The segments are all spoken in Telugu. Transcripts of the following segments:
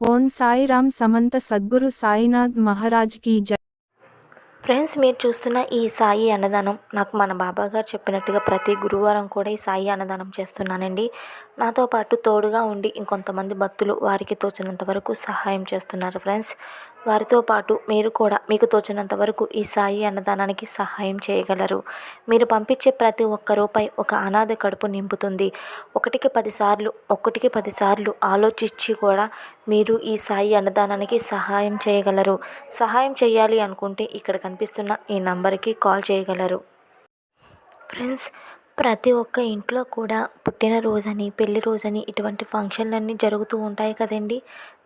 ఓం సాయిరామ్ సమంత సద్గురు సాయినాథ్ మహారాజ్ కీ జై. ఫ్రెండ్స్ మీరు చూస్తున్న ఈ సాయి అన్నదానం నాకు మన బాబా గారు చెప్పినట్టుగా ప్రతి గురువారం కూడా ఈ సాయి అన్నదానం చేస్తున్నానండి. నాతో పాటు తోడుగా ఉండి ఇంకొంతమంది భక్తులు వారికి తోచినంత వరకు సహాయం చేస్తున్నారు ఫ్రెండ్స్. వారితో పాటు మీరు కూడా మీకు తోచినంత వరకు ఈ సాయి అన్నదానానికి సహాయం చేయగలరు. మీరు పంపించే ప్రతి ఒక్క రూపాయి ఒక అనాథ కడుపు నింపుతుంది. ఒకటికి పదిసార్లు ఒకటికి పదిసార్లు ఆలోచించి కూడా మీరు ఈ సాయి అన్నదానానికి సహాయం చేయగలరు. సహాయం చేయాలి అనుకుంటే ఇక్కడ కనిపిస్తున్న ఈ నంబర్కి కాల్ చేయగలరు. ఫ్రెండ్స్ ప్రతి ఒక్క ఇంట్లో కూడా పుట్టినరోజని పెళ్ళి రోజని ఇటువంటి ఫంక్షన్లన్నీ జరుగుతూ ఉంటాయి కదండి.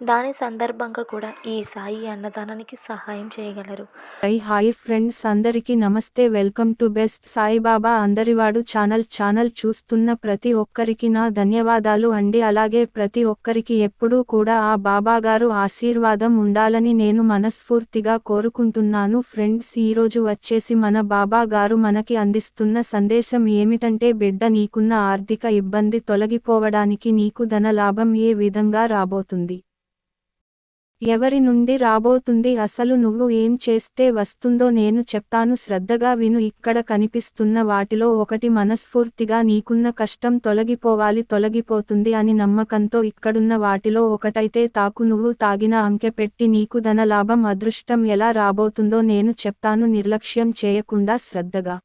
దాని సందర్భంగా కూడా ఈ సాయి అన్నదానానికి సహాయం చేయగలరు. హై హాయ్ ఫ్రెండ్స్ అందరికీ నమస్తే. వెల్కమ్ టు బెస్ట్ సాయిబాబా అందరివాడు ఛానల్. ఛానల్ చూస్తున్న ప్రతి ఒక్కరికి నా ధన్యవాదాలు అండి. అలాగే ప్రతి ఒక్కరికి ఎప్పుడూ కూడా ఆ బాబా గారు ఆశీర్వాదం ఉండాలని నేను మనస్ఫూర్తిగా కోరుకుంటున్నాను. ఫ్రెండ్స్ ఈరోజు వచ్చేసి మన బాబా గారు మనకి అందిస్తున్న సందేశం ఏమిటంటే బిడ్డ నీకున్న ఆర్థిక ఇబ్బంది తొలగిపోవడానికి నీకు ధన లాభం ఏ విధంగా రాబోతుంది? ఎవరి నుండి రాబోతుంది? అసలు నువ్వు ఏం చేస్తే వస్తుందో నేను చెప్తాను. శ్రద్ధగా విను. ఇక్కడ కనిపిస్తున్న వాటిలో ఒకటి మనస్ఫూర్తిగా నీకున్న కష్టం తొలగిపోవాలి తొలగిపోతుంది అని నమ్మకంతో ఇక్కడున్న వాటిలో ఒకటైతే తాకు. నువ్వు తాగిన అంకె పెట్టి నీకు ధన లాభం అదృష్టం ఎలా రాబోతుందో నేను చెప్తాను. నిర్లక్ష్యం చేయకుండా శ్రద్ధగా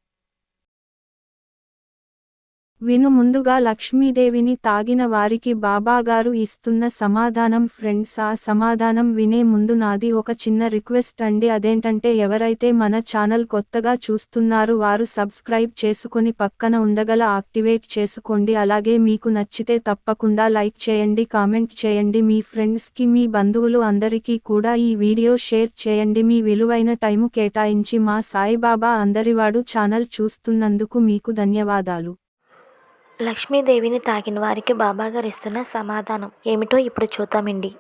విను ముందుగా లక్ష్మీదేవిని తాగిన వారికి బాబాగారు ఇస్తున్న సమాధానం ఫ్రెండ్స్ ఆ సమాధానం వినే ముందు నాది ఒక చిన్న రిక్వెస్ట్ అండి. అదేంటంటే ఎవరైతే మన ఛానల్ కొత్తగా చూస్తున్నారు వారు సబ్స్క్రైబ్ చేసుకుని పక్కన ఉండగల యాక్టివేట్ చేసుకోండి. అలాగే మీకు నచ్చితే తప్పకుండా లైక్ చేయండి కామెంట్ చేయండి. మీ ఫ్రెండ్స్కి మీ బంధువులు అందరికీ కూడా ఈ వీడియో షేర్ చేయండి. మీ విలువైన టైము కేటాయించి మా సాయిబాబా అందరివాడు ఛానల్ చూస్తున్నందుకు మీకు ధన్యవాదాలు. లక్ష్మీదేవిని తాకిన వారికి బాబాగారు ఇస్తున్న సమాధానం ఏమిటో ఇప్పుడు చూద్దామండి.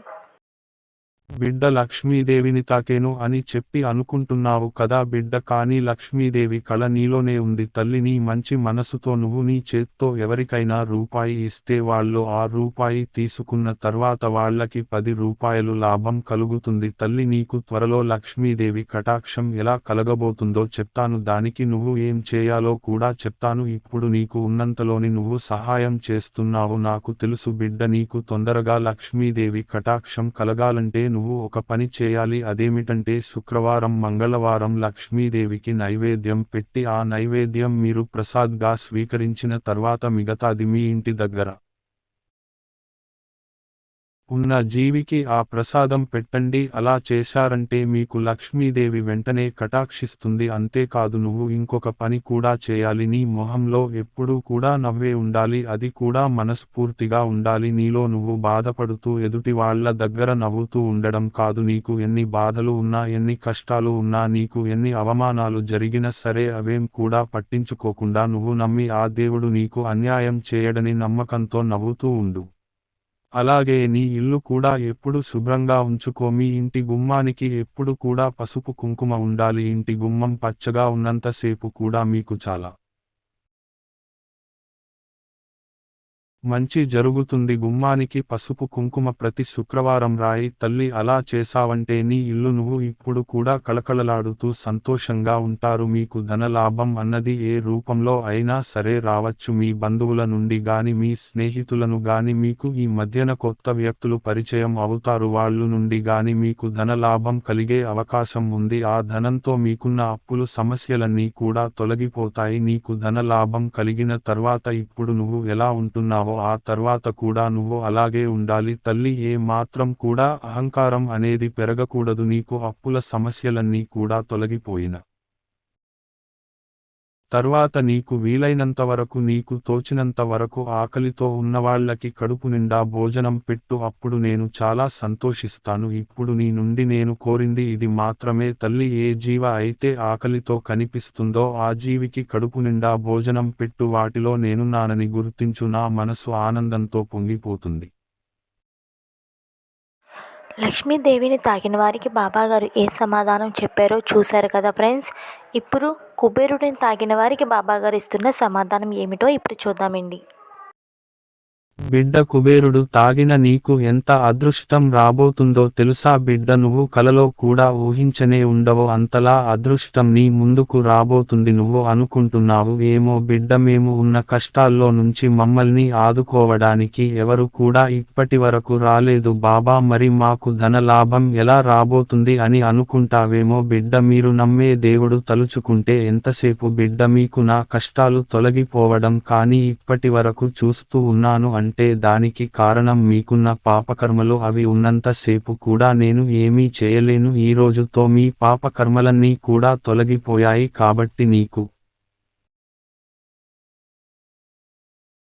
బిడ్డ లక్ష్మీదేవిని తాకేను అని చెప్పి అనుకుంటున్నావు కదా బిడ్డ కానీ లక్ష్మీదేవి కళ నీలోనే ఉంది తల్లి నీ మంచి మనసుతో నువ్వు నీ చేత్తో ఎవరికైనా రూపాయి ఇస్తే వాళ్ళు ఆ రూపాయి తీసుకున్న తర్వాత వాళ్ళకి పది రూపాయలు లాభం కలుగుతుంది తల్లి నీకు త్వరలో లక్ష్మీదేవి కటాక్షం ఎలా కలగబోతుందో చెప్తాను దానికి నువ్వు ఏం చేయాలో కూడా చెప్తాను ఇప్పుడు నీకు ఉన్నంతలోని నువ్వు సహాయం చేస్తున్నావు నాకు తెలుసు బిడ్డ నీకు తొందరగా లక్ష్మీదేవి కటాక్షం కలగాలంటే నువ్వు ఒక పని చేయాలి. అదేమిటంటే శుక్రవారం మంగళవారం లక్ష్మీదేవికి నైవేద్యం పెట్టి ఆ నైవేద్యం మీరు ప్రసాద్గా స్వీకరించిన తర్వాత మిగతాది మీ ఇంటి దగ్గర ఉన్న జీవికి ఆ ప్రసాదం పెట్టండి అలా చేశారంటే మీకు లక్ష్మీదేవి వెంటనే కటాక్షిస్తుంది అంతేకాదు నువ్వు ఇంకొక పని కూడా చేయాలి నీ మొహంలో ఎప్పుడూ కూడా నవ్వే ఉండాలి అది కూడా మనస్ఫూర్తిగా ఉండాలి నీలో నువ్వు బాధపడుతూ ఎదుటి వాళ్ళ దగ్గర నవ్వుతూ ఉండడం కాదు నీకు ఎన్ని బాధలు ఉన్నా ఎన్ని కష్టాలు ఉన్నా నీకు ఎన్ని అవమానాలు జరిగినా సరే అవేం కూడా పట్టించుకోకుండా నువ్వు నమ్మి ఆ దేవుడు నీకు అన్యాయం చేయడని నమ్మకంతో నవ్వుతూ ఉండు. అలాగే నీ ఇల్లు కూడా ఎప్పుడు శుభ్రంగా ఉంచుకో. మీ ఇంటి గుమ్మానికి ఎప్పుడు కూడా పసుపు కుంకుమ ఉండాలి. ఇంటి గుమ్మం పచ్చగా ఉన్నంతసేపు కూడా మీకు చాలా మంచి జరుగుతుంది గుమ్మానికి పసుపు కుంకుమ ప్రతి శుక్రవారం రాయి తల్లి అలా చేశావంటే నీ ఇల్లు నువ్వు ఇప్పుడు కూడా కళకళలాడుతూ సంతోషంగా ఉంటారు మీకు ధన లాభం అన్నది ఏ రూపంలో అయినా సరే రావచ్చు మీ బంధువుల నుండి గాని మీ స్నేహితులను గాని మీకు ఈ మధ్యన కొత్త వ్యక్తులు పరిచయం అవుతారు వాళ్ళు నుండి గాని మీకు ధన లాభం కలిగే అవకాశం ఉంది. ఆ ధనంతో మీకున్న అప్పులు సమస్యలన్నీ కూడా తొలగిపోతాయి. నీకు ధన లాభం కలిగిన తర్వాత ఇప్పుడు నువ్వు ఎలా ఉంటున్నావు? ఆ తర్వాత కూడా నువ్వు అలాగే ఉండాలి తల్లి ఏ మాత్రం కూడా అహంకారం అనేది పెరగకూడదు నీకు అప్పుల సమస్యలన్నీ కూడా తొలగిపోయిన. తర్వాత నీకు వీలైనంతవరకు నీకు తోచినంత వరకు ఆకలితో ఉన్నవాళ్ళకి కడుపు నిండా భోజనం పెట్టు అప్పుడు నేను చాలా సంతోషిస్తాను. ఇప్పుడు నీ నుండి నేను కోరింది ఇది మాత్రమే తల్లి. ఏ జీవ అయితే ఆకలితో కనిపిస్తుందో ఆ జీవికి కడుపు నిండా భోజనం పెట్టు. వాటిలో నేను నానని గుర్తించు. నా మనసు ఆనందంతో పొంగిపోతుంది. లక్ష్మీదేవిని తాకిన వారికి బాబాగారు ఏ సమాధానం చెప్పారో చూశారు కదా ఫ్రెండ్స్. ఇప్పుడు కుబేరుడిని తాకిన వారికి బాబాగారు ఇస్తున్న సమాధానం ఏమిటో ఇప్పుడు చూద్దామండి. బిడ్డ కుబేరుడు తాగిన నీకు ఎంత అదృష్టం రాబోతుందో తెలుసా? బిడ్డ నువ్వు కలలో కూడా ఊహించనే ఉండవో. అంతలా అదృష్టం నీ ముందుకు రాబోతుంది. నువ్వు అనుకుంటున్నావు ఏమో బిడ్డ మేము ఉన్న కష్టాల్లో నుంచి మమ్మల్ని ఆదుకోవడానికి ఎవరు కూడా ఇప్పటి వరకు రాలేదు. బాబా మరి మాకు ధన లాభం ఎలా రాబోతుంది అని అనుకుంటావేమో బిడ్డ. మీరు నమ్మే దేవుడు తలుచుకుంటే ఎంతసేపు బిడ్డ మీకు నా కష్టాలు తొలగిపోవడం కానీ ఇప్పటి వరకు చూస్తూ ఉన్నాను అంటే దానికి కారణం మీకున్న పాపకర్మలు అవి ఉన్నంతసేపు కూడా నేను ఏమీ చేయలేను. ఈ రోజుతో మీ పాపకర్మలన్నీ కూడా తొలగిపోయాయి కాబట్టి నీకు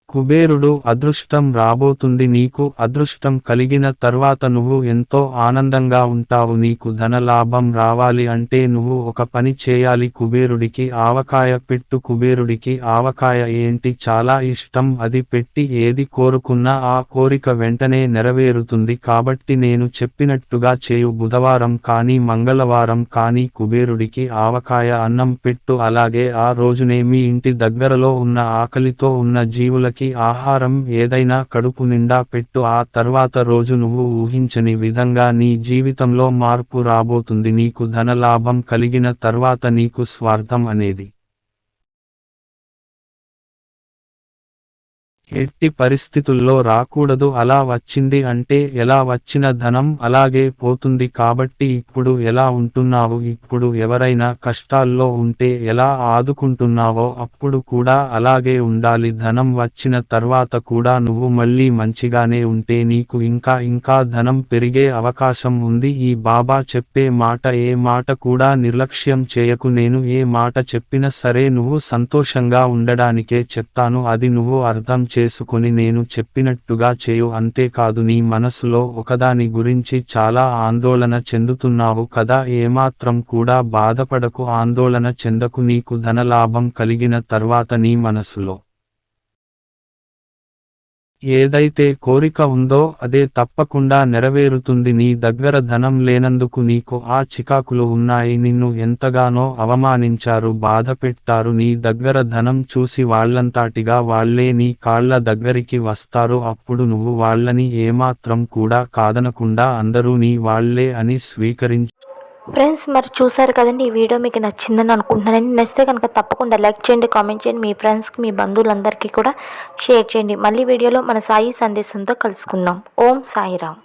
కుబేరుడు అదృష్టం రాబోతుంది నీకు అదృష్టం కలిగిన తర్వాత నువ్వు ఎంతో ఆనందంగా ఉంటావు నీకు ధన లాభం రావాలి అంటే నువ్వు ఒక పని చేయాలి కుబేరుడికి ఆవకాయ పెట్టు కుబేరుడికి ఆవకాయ ఏంటి చాలా ఇష్టం అది పెట్టి ఏది కోరుకున్నా ఆ కోరిక వెంటనే నెరవేరుతుంది కాబట్టి నేను చెప్పినట్టుగా చేయు బుధవారం కానీ మంగళవారం కానీ కుబేరుడికి ఆవకాయ అన్నం పెట్టు అలాగే ఆ రోజునే మీ ఇంటి దగ్గరలో ఉన్న ఆకలితో ఉన్న జీవులకి ఆహారం ఏదైనా కడుపు నిండా పెట్టు ఆ తర్వాత రోజు నువ్వు ఊహించని విధంగా నీ జీవితంలో మార్పు రాబోతుంది నీకు ధన లాభం కలిగిన తర్వాత నీకు స్వార్థం అనేది. ఎట్టి పరిస్థితుల్లో రాకూడదు అలా వచ్చింది అంటే ఎలా వచ్చిన ధనం అలాగే పోతుంది కాబట్టి ఇప్పుడు ఎలా ఉంటున్నావు ఇప్పుడు ఎవరైనా కష్టాల్లో ఉంటే ఎలా ఆదుకుంటున్నావో అప్పుడు కూడా అలాగే ఉండాలి. ధనం వచ్చిన తర్వాత కూడా నువ్వు మళ్ళీ మంచిగానే ఉంటే నీకు ఇంకా ఇంకా ధనం పెరిగే అవకాశం ఉంది. ఈ బాబా చెప్పే మాట ఏ మాట కూడా నిర్లక్ష్యం చేయకు. నేను ఏ మాట చెప్పినా సరే నువ్వు సంతోషంగా ఉండడానికే చెప్తాను అది నువ్వు అర్థం చే చేసుకొని నేను చెప్పినట్టుగా చేయు అంతేకాదు నీ మనసులో ఒకదాని గురించి చాలా ఆందోళన చెందుతున్నావు కదా ఏమాత్రం కూడా బాధపడకు ఆందోళన చెందకు నీకు ధనలాభం కలిగిన తర్వాత నీ మనసులో. ఏదైతే కోరిక ఉందో అదే తప్పకుండా నెరవేరుతుంది. నీ దగ్గర ధనం లేనందుకు నీకు ఆ చికాకులు ఉన్నాయి. నిన్ను ఎంతగానో అవమానించారు బాధపెట్టారు. నీ దగ్గర ధనం చూసి వాళ్ళంతాటిగా వాళ్ళే నీ కాళ్ళ దగ్గరికి వస్తారు. అప్పుడు నువ్వు వాళ్ళని ఏమాత్రం కూడా కాదనకుండా అందరూ నీ వాళ్ళే అని స్వీకరించు ఫ్రెండ్స్ మరి చూసారు కదండి ఈ వీడియో మీకు నచ్చిందని అనుకుంటున్నానండి నచ్చితే కనుక తప్పకుండా లైక్ చేయండి కామెంట్ చేయండి. మీ ఫ్రెండ్స్కి మీ బంధువులందరికీ కూడా షేర్ చేయండి. మళ్ళీ వీడియోలో మన సాయి సందేశంతో కలుసుకుందాం. ఓం సాయిరామ్.